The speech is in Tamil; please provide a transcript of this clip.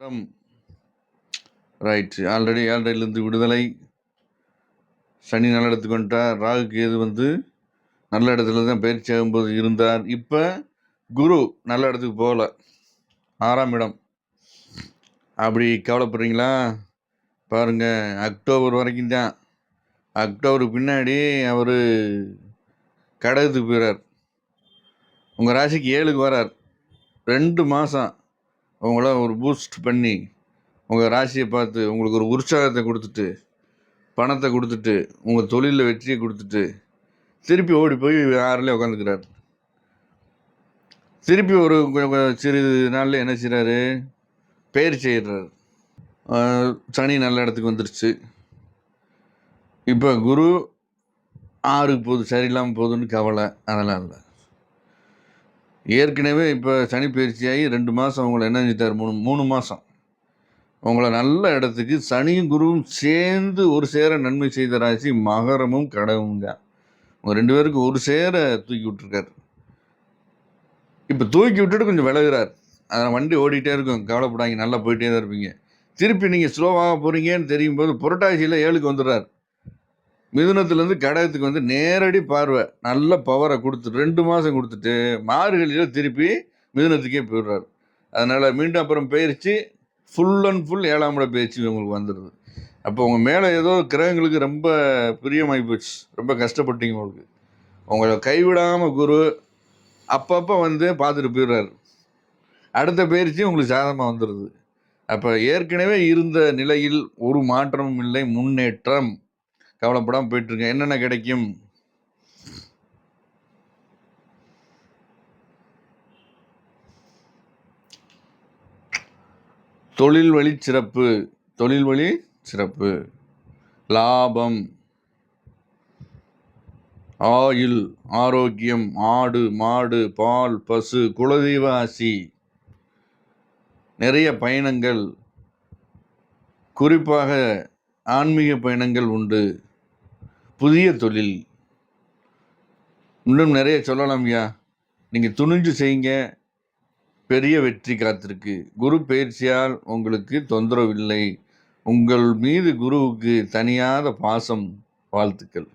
ம். ரைட். ஆல்ரெடி ஏழரையிலிருந்து விடுதலை. சனி நல்ல இடத்துக்கு வந்துட்டார். ராகு, கேது வந்து நல்ல இடத்துல தான் பயிற்சி ஆகும்போது இருந்தார். இப்போ குரு நல்ல இடத்துக்கு போகல. ஆறாம் இடம். அப்படி கவலைப்படுறீங்களா? பாருங்கள் அக்டோபர் வரைக்கும் தான். அக்டோபருக்கு பின்னாடி அவர் கடகத்துக்கு போயிறார். உங்கள் ராசிக்கு ஏழுக்கு வரார். ரெண்டு மாதம் உங்கள ஒரு பூஸ்ட் பண்ணி, உங்கள் ராசியை பார்த்து உங்களுக்கு ஒரு உற்சாகத்தை கொடுத்துட்டு பணத்தை கொடுத்துட்டு உங்கள் தொழிலில் வெற்றியை கொடுத்துட்டு திருப்பி ஓடி போய் 6லயே உட்காந்துக்கிறார். திருப்பி ஒரு கொ கொ சிறிது நாளில் என்ன செய்கிறாரு பெயர் செய்கிறார் சனி நல்ல இடத்துக்கு வந்துருச்சு. இப்போ குரு ஆறுக்கு போகுது. சரியில்லாமல் போகுதுன்னு கவலை அதெல்லாம் இல்லை ஏற்கனவே இப்போ சனி பயிற்சியாகி ரெண்டு மாதம் அவங்கள என்ன செஞ்சிட்டார் மூணு மூணு மாதம் உங்களை நல்ல இடத்துக்கு சனியும், குருவும் சேர்ந்து ஒரு சேர நன்மை செய்த ராசி மகரமும், கடவும் தான். உங்க 2 பேருக்கும் ஒரு சேர தூக்கி விட்டுருக்காரு. இப்போ தூக்கி விட்டுட்டு கொஞ்சம் விலகிறார் அதில் வண்டி ஓடிட்டே இருக்கும். கவலைப்படாதீங்க. நல்லா போயிட்டே தான் இருப்பீங்க. திருப்பி நீங்கள் ஸ்லோவாக போறீங்கன்னு தெரியும்போது புரட்டாசியில் ஏழுக்கு வந்துடுறார். மிதுனத்துலேருந்து கடகத்துக்கு வந்து நேரடி பார்வை. நல்ல பவரை கொடுத்துட்டு ரெண்டு மாதம் கொடுத்துட்டு மார்கழியில திருப்பி மிதுனத்துக்கே போயிடுறாரு. அதனால் மீண்டும் அப்புறம் பயிற்சி ஃபுல் அண்ட் ஃபுல் ஏழாம் இட பயிற்சி உங்களுக்கு வந்துடுது அப்போ உங்கள் மேலே ஏதோ கிரகங்களுக்கு ரொம்ப பிரியமாகி போச்சு. ரொம்ப கஷ்டப்பட்டீங்க உங்களுக்கு. உங்களை கைவிடாமல் குரு அப்பப்போ வந்து பார்த்துட்டு போயிடுறாரு. அடுத்த பயிற்சி உங்களுக்கு சாதமாக வந்துடுது அப்போ ஏற்கனவே இருந்த நிலையில் ஒரு மாற்றமும் இல்லை. முன்னேற்றம். கவலைப்படாம போயிட்டுருக்கேன் என்னென்ன கிடைக்கும்? தொழில் வழி சிறப்பு. தொழில் வழி சிறப்பு. லாபம். ஆயுள், ஆரோக்கியம், ஆடு, மாடு, பால், பசு, குலதெய்வ ஆசி. நிறைய பயணங்கள். குறிப்பாக ஆன்மீக பயணங்கள் உண்டு. புதிய தொழில். இன்னும் நிறைய சொல்லலாம் ஐயா நீங்கள் துணிஞ்சு செய்யுங்க. பெரிய வெற்றி காத்திருக்கு. குரு பெயர்ச்சியால் உங்களுக்கு தொந்தரவு இல்லை. உங்கள் மீது குருவுக்கு தனியாத பாசம். வாழ்த்துக்கள்.